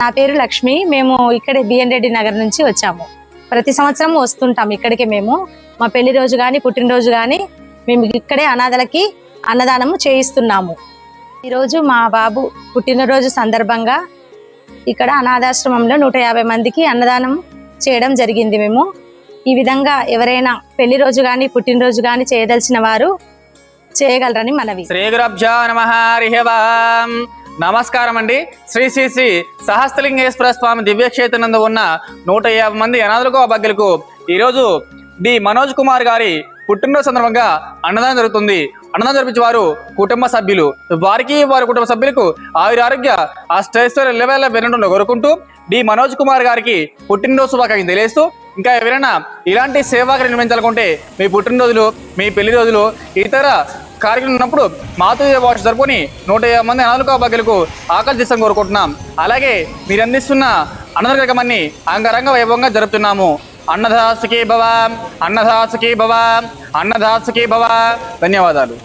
నా పేరు లక్ష్మి. మేము ఇక్కడే బిఎన్ రెడ్డి నగర్ నుంచి వచ్చాము. ప్రతి సంవత్సరం వస్తుంటాం ఇక్కడికి మేము. మా పెళ్ళి రోజు కానీ పుట్టినరోజు కానీ మేము ఇక్కడే అనాథలకి అన్నదానము చేయిస్తున్నాము. ఈరోజు మా బాబు పుట్టినరోజు సందర్భంగా ఇక్కడ అనాథాశ్రమంలో నూట యాభై మందికి అన్నదానం చేయడం జరిగింది మేము. ఈ విధంగా ఎవరైనా పెళ్ళి రోజు కానీ పుట్టినరోజు కానీ చేయదలిచిన వారు చేయగలరని మనవి. శ్రీ నమ. నమస్కారం అండి శ్రీ శ్రీ శ్రీ సహస్రలింగేశ్వర స్వామి దివ్యక్షేత్రనందు ఉన్న నూట యాభై మంది అనాథులకు అభగ్యులకు ఈరోజు డి మనోజ్ కుమార్ గారి పుట్టినరోజు సందర్భంగా అన్నదానం జరుగుతుంది. అన్నదానం జరిపించే వారు కుటుంబ సభ్యులు. వారికి వారి కుటుంబ సభ్యులకు ఆయుర ఆరోగ్య అష్టైశ్వర్య లెవెల్ వినడం కోరుకుంటూ డి మనోజ్ కుమార్ గారికి పుట్టినరోజు శుభాకాంక్షలు తెలియజేస్తూ ఇంకా ఎవరైనా ఇలాంటి సేవా నిర్మించాలనుకుంటే మీ పుట్టినరోజులు మీ పెళ్ళి రోజులు ఇతర కార్యక్రమం ఉన్నప్పుడు మాతృ భాష జరుపుకొని నూట యాభై మంది అనాథులకు బాగ్యులకు ఆకలి తీసం కోరుకుంటున్నాం. అలాగే మీరు అందిస్తున్న అన్నదాన కార్యక్రమాన్ని అంగరంగ వైభవంగా జరుపుతున్నాము. అన్నదాసుకి భవ అన్నదాసుకి భవ అన్నదాసుకి భవ. ధన్యవాదాలు.